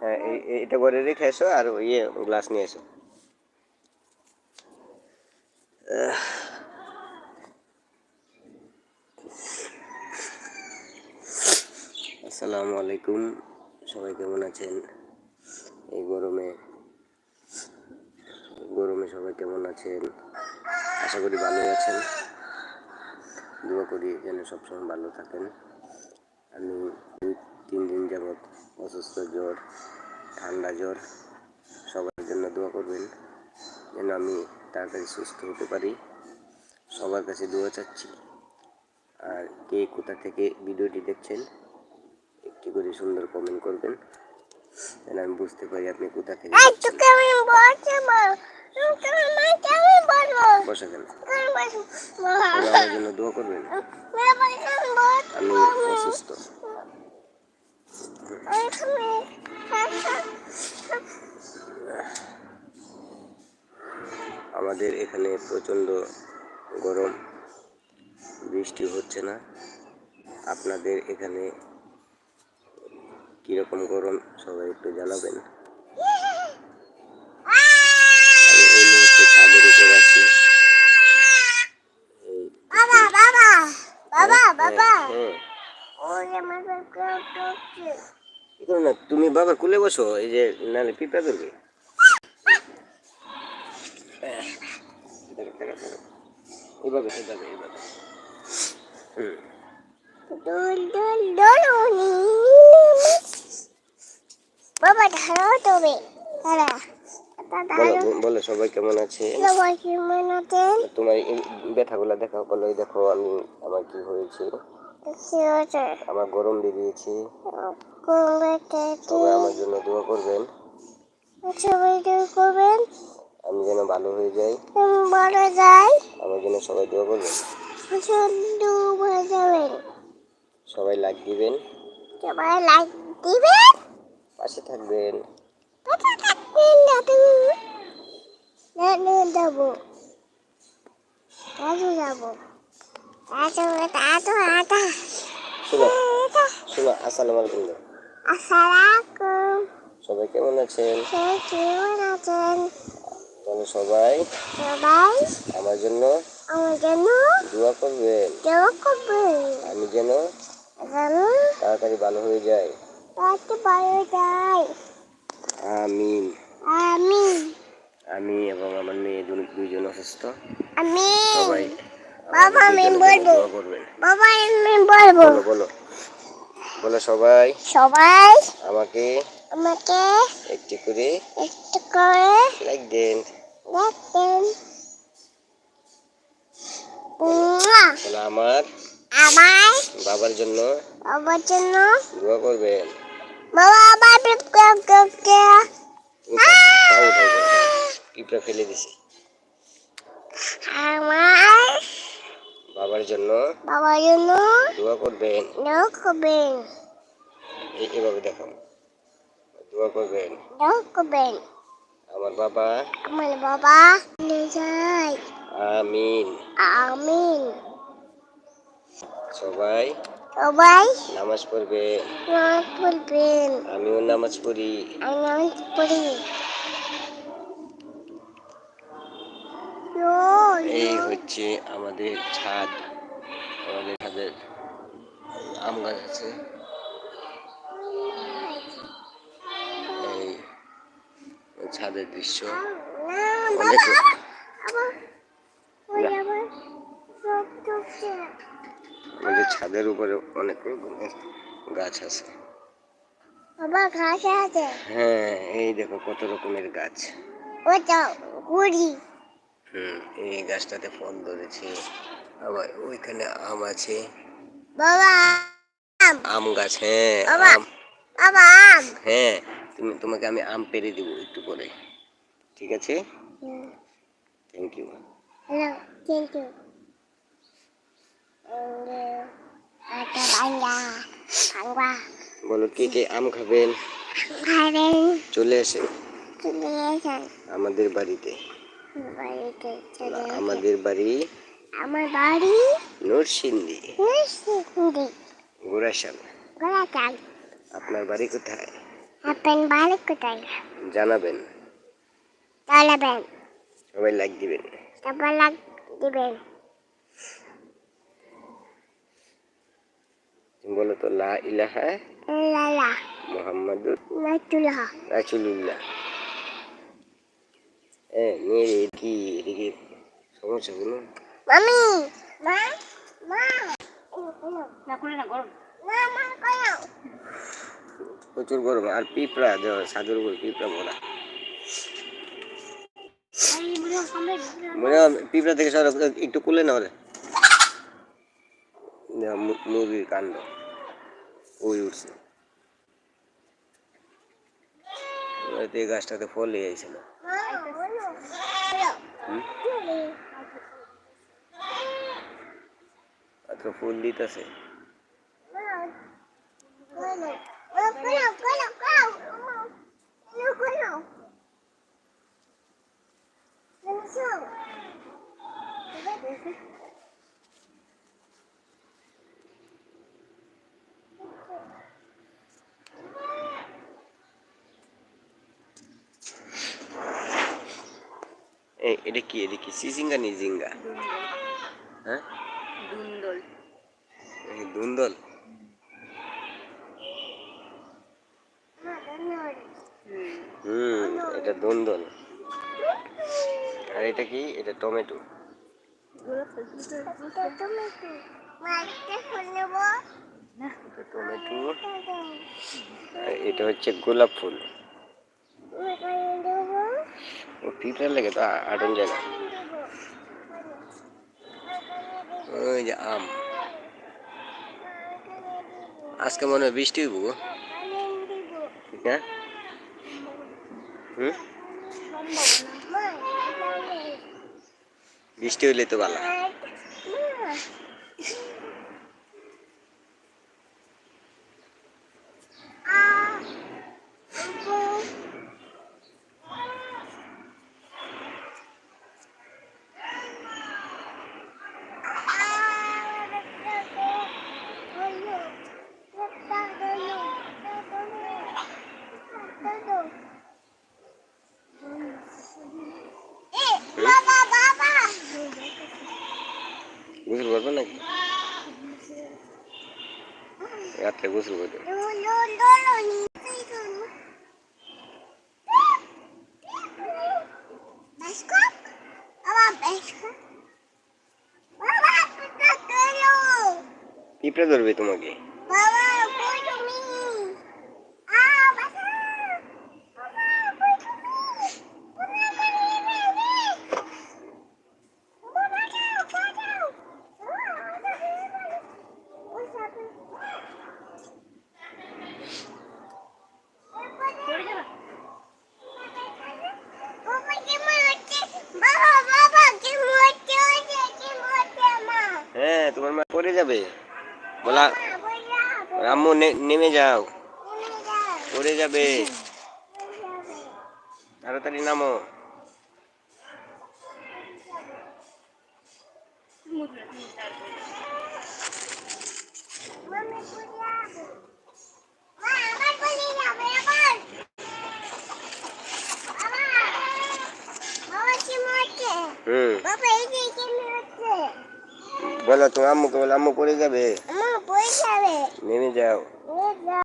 হ্যাঁ এটা করে রেখে এসো আর ইয়ে গ্লাস নিয়ে এসো। আসসালামু আলাইকুম সবাই কেমন আছেন? এই গরমে গরমে সবাই কেমন আছেন? আশা করি ভালোই আছেন। দোয়া করি যেন সবসময় ভালো থাকেন। আমি দুই তিন দিন যাবৎ অসুস্থ জ্বর ঠান্ডা জ্বর সবার জন্য দোয়া করবেন যেন আমি তাড়াতাড়ি সুস্থ হতে পারি। সবার কাছে দোয়া চাচ্ছি। আর কে কোথা থেকে ভিডিওটি দেখছেন একটি করে সুন্দর কমেন্ট করবেন। যেন আমি বুঝতে পারি আপনি কোথা থেকে বসে গেল আমি বলব। সবাই আমি অসুস্থ আমাদের এখানে প্রচণ্ড গরম, বৃষ্টি হচ্ছে না। আপনাদের এখানে কীরকম গরম? সবাই একটু জানাবেন আমি এই মুহূর্তে ছাদের উপর আছি এই বাবা বাবা বাবা হ্যাঁ, বাবা হ্যাঁ ওই আমার বাবা করছে কি করো না? তুমি বাবার কুলে বসো এই যে নালে পিঁপড়া ধরবে। এইভাবে হুম বাবা ধরো দাদা বলো সবাই কেমন আছে? সবাই কেমন আছেন? তোমার ব্যথাগুলো দেখাও বলো দেখো আমি আমার কি হয়েছে? আমার গরম বেরিয়েছে সবাই আমার জন্য দোয়া করবেন। সবাই দূর করবেন আমি যেন ভালো হয়ে যাই। বড় যায় আমার জন্য সবাই দোয়া করবেন। সবাই লাইক দিবেন। সবাই লাইক দিবেন? পাশে থাকবেন। কোথায় থাকবেন দাদু দাদু যাব দাদু যাব শোনো শোনো আসসালামু আলাইকুম। দাও। সবাই কেমন আছেন? সে কেমন আছেন? তাহলে সবাই সবাই আমার জন্য আমার জন্য দোয়া করবেন। আমি যেন তাড়াতাড়ি ভালো হয়ে যাই। ভালো আমিন। আমি আমি এবং আমার মেয়ে দু- দুইজন অসুস্থ। আমি সবাই বাবা, আমি বলব। বাবা আমি বলব। বলো বলো। সবাই। সবাই। আমাকে আমাকে একটি করে একটু করে লাইক দেন। মুয়া! বলো আমার আমার বাবার জন্য বাবার জন্য দোয়া করবেন। বাবা আবার পিঁপড়া ফেলে দিছি আমার বাবার জন্য বাবার জন্য দোয়া করবেন। দেখবেন এই এভাবে দেখাও। দোয়া করবেন। দেখবেন আমার বাবা। আমার বাবা যায়। আমিন। আমিন। সবাই সবাই নামাজ পড়বে। নামাজ পড়বেন। আমিও নামাজ পড়ি। আমি নামাজ পড়ি। এই হচ্ছে আমাদের ছাদ। আমাদের ছাদের আম গাছ আছে। এই ছাদের দৃশ্য। অনেক আমাদের ছাদের উপরে অনেক রকমের গাছ আছে। বাবা ঘাস আছে? হ্যাঁ এই দেখো কত রকমের গাছ। ওটা গুড়ি। হুম এই গাছটাতে ফল ধরেছে। আবার ওইখানে আম আছে। বাবা আম। গাছ হ্যাঁ আম। বাবা আম। হ্যাঁ তুমি তোমাকে আমি আম পেরে দিব একটু পরে। ঠিক আছে? Thank you thank you Bangla কে কে আম খাবেন? চলে আসেন আমাদের বাড়িতে। আমাদের বাড়ি আমার বাড়ি নরসিংদী। নিশ্চিন্দি গোড়াশাল গোলাকার আপনার বাড়ি কোথায়? আপেন বাড়ি কোথায়? জানাবেন। চালাবেন সবাই লাইক দিবেন। তারপর লাগ দিবেন। বলো তো লা ইলাহা লালা মোহাম্মদুর নাতুল্লাহ রাসুলুল্লাহ। হ্যাঁ মেয়ে কি এদিকে সমস্যা কোনো মামি। মা মা। না করে না গরম। না মা কয়ও প্রচুর গরম আর পিঁপড়া দেওয়া সাদের উপর পিঁপড়া ভরা। মনে হয় সামনে পিঁপড়া থেকে সর একটু কুলে না ওরে মুরগির কাণ্ড। ওই উঠছে। এই গাছটাতে ফল বলো। হুম? আচ্ছা ফুল দিতেছে মা বলো মা কয়ও কয়ও কয়ও মা কয়ও এই এটা কি এটা কি সিজিঙ্গা নিজিঙ্গা হ্যাঁ দুন্দল এই দুন্দল হুম, এটা দুন্দল আর এটা কি? এটা টমেটো। টমেটো। এটা হচ্ছে গোলাপ ফুল। ও পিঁপড়ার লাগে তো আটন জায়গা। ওই যে আম। আজকে মনে হয় বৃষ্টি হইব হ্যাঁ? হুম? বৃষ্টি হইলে তো ভালো বাবা বাবা গোসল করবে নাকি? রাত্রে গোসল করবে পিঁপড়ে ধরবে তোমাকে পড়ে যাবে বাবা বাবা কি মরতে হয়েছে কি মরতে মা হ্যাঁ তোমার মা পড়ে যাবে বলা আম্মু নেমে যাও। পড়ে যাবে। তাড়াতাড়ি নামো। বলি তোমার আম্মুকে বলো আম্মু পড়ে আমার যাবে? নেমে যাও